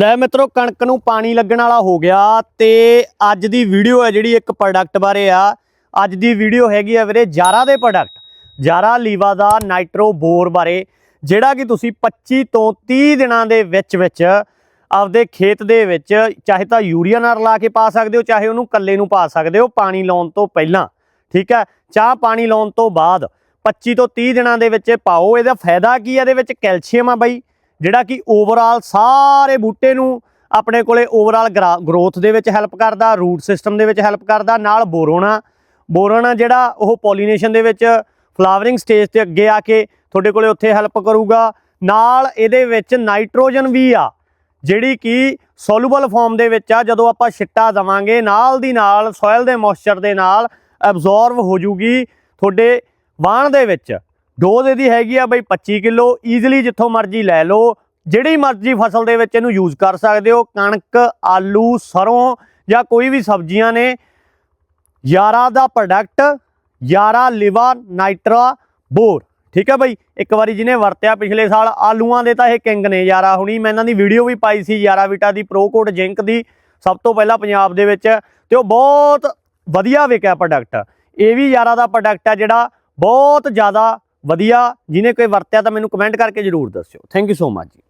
ਲੈ ਮਿੱਤਰੋ, ਕਣਕ ਨੂੰ ਪਾਣੀ ਲੱਗਣ ਵਾਲਾ ਹੋ ਗਿਆ ਤੇ ਅੱਜ ਦੀ ਵੀਡੀਓ ਹੈ ਜਿਹੜੀ ਇੱਕ ਪ੍ਰੋਡਕਟ ਬਾਰੇ ਆ। ਅੱਜ ਦੀ ਵੀਡੀਓ ਹੈਗੀ ਆ ਵੀਰੇ ਜਾਰਾ ਦੇ ਪ੍ਰੋਡਕਟ ਜਾਰਾ ਲੀਵਾ ਦਾ ਨਾਈਟਰੋ ਬੋਰ ਬਾਰੇ, ਜਿਹੜਾ ਕਿ ਤੁਸੀਂ 25 ਤੋਂ 30 ਦਿਨਾਂ ਦੇ ਵਿੱਚ ਵਿੱਚ ਆਪਦੇ ਖੇਤ ਦੇ ਵਿੱਚ ਚਾਹੇ ਤਾਂ ਯੂਰੀਆ ਨਾਲ ਲਾ ਕੇ ਪਾ ਸਕਦੇ ਹੋ, ਚਾਹੇ ਉਹਨੂੰ ਕੱਲੇ ਨੂੰ ਪਾ ਸਕਦੇ ਹੋ, ਪਾਣੀ ਲਾਉਣ ਤੋਂ ਪਹਿਲਾਂ, ਠੀਕ ਹੈ? ਚਾਹ ਪਾਣੀ ਲਾਉਣ ਤੋਂ ਬਾਅਦ 25 ਤੋਂ 30 ਦਿਨਾਂ ਦੇ ਵਿੱਚ ਪਾਓ। ਇਹਦਾ ਫਾਇਦਾ ਕੀ ਹੈ ਇਹਦੇ ਵਿੱਚ? ਕੈਲਸ਼ੀਅਮ ਆ ਬਾਈ। ਜਿਹੜਾ ਕਿ ਓਵਰਆਲ ਸਾਰੇ ਬੂਟੇ ਨੂੰ ਆਪਣੇ ਕੋਲੇ ਓਵਰਆਲ ਗਰੋਥ ਦੇ ਵਿੱਚ ਹੈਲਪ ਕਰਦਾ ਰੂਟ ਸਿਸਟਮ ਦੇ ਵਿੱਚ ਹੈਲਪ ਕਰਦਾ, ਨਾਲ ਬੋਰੋਨ। ਆ ਬੋਰੋਨ ਆ ਜਿਹੜਾ ਉਹ ਪੋਲੀਨੇਸ਼ਨ ਦੇ ਵਿੱਚ ਫਲਾਵਰਿੰਗ ਸਟੇਜ ਤੇ ਅੱਗੇ ਆ ਕੇ ਤੁਹਾਡੇ ਕੋਲੇ ਉੱਥੇ ਹੈਲਪ ਕਰੂਗਾ। ਨਾਲ ਇਹਦੇ ਵਿੱਚ ਨਾਈਟ੍ਰੋਜਨ ਵੀ ਆ, ਜਿਹੜੀ ਕਿ ਸੋਲੂਬਲ ਫਾਰਮ ਦੇ ਵਿੱਚ ਆ, ਜਦੋਂ ਆਪਾਂ ਛਿੱਟਾ ਦਵਾਂਗੇ, ਨਾਲ ਦੀ ਨਾਲ ਸੋਇਲ ਦੇ ਮੋਇਸਚਰ ਦੇ ਨਾਲ ਐਬਜ਼ੌਰਬ ਹੋ ਜੂਗੀ ਤੁਹਾਡੇ ਵਾਣ ਦੇ ਵਿੱਚ। ਡੋਜ਼ ਇਹਦੀ ਹੈਗੀ ਆ ਬਈ 25 ਕਿਲੋ ਈਜ਼ੀਲੀ ਜਿੱਥੋਂ ਮਰਜ਼ੀ ਲੈ ਲਓ। ਜਿਹੜੀ ਮਰਜ਼ੀ ਫਸਲ ਦੇ ਵਿੱਚ ਇਹਨੂੰ ਯੂਜ਼ ਕਰ ਸਕਦੇ ਹੋ, ਕਣਕ, ਆਲੂ, ਸਰੋਂ ਜਾਂ ਕੋਈ ਵੀ ਸਬਜ਼ੀਆਂ ਨੇ। ਯਾਰਾ ਦਾ ਪ੍ਰੋਡਕਟ ਯਾਰਾ ਲਿਵਾ ਨਾਈਟਰਾ, ਬੋਰ। ਠੀਕ ਹੈ ਬਈ? ਇੱਕ ਵਾਰੀ ਜਿਹਨੇ ਵਰਤਿਆ ਪਿਛਲੇ ਸਾਲ, ਆਲੂਆਂ ਦੇ ਤਾਂ ਇਹ ਕਿੰਗ ਨੇ ਯਾਰਾ ਹੁਣੀ। ਮੈਂ ਇਹਨਾਂ ਦੀ ਵੀਡੀਓ ਵੀ ਪਾਈ ਸੀ, ਯਾਰਾ ਵਿਟਾ ਦੀ ਪ੍ਰੋ ਕੋਡ ਜਿੰਕ ਦੀ। ਸਭ ਤੋਂ ਪਹਿਲਾਂ ਪੰਜਾਬ ਦੇ ਵਿੱਚ। ਤੇ ਉਹ ਬਹੁਤ ਵਧੀਆ ਵਿਕਿਆ ਪ੍ਰੋਡਕਟ ਇਹ ਵੀ ਯਾਰਾ ਦਾ ਪ੍ਰੋਡਕਟ ਹੈ ਜਿਹੜਾ ਬਹੁਤ ਜ਼ਿਆਦਾ ਵਧੀਆ, ਜਿਹਨੇ ਕੋਈ ਵਰਤਿਆ ਤਾਂ ਮੈਨੂੰ ਕਮੈਂਟ ਕਰਕੇ ਜਰੂਰ ਦੱਸਿਓ। ਥੈਂਕ ਯੂ ਸੋ ਮਚ ਜੀ।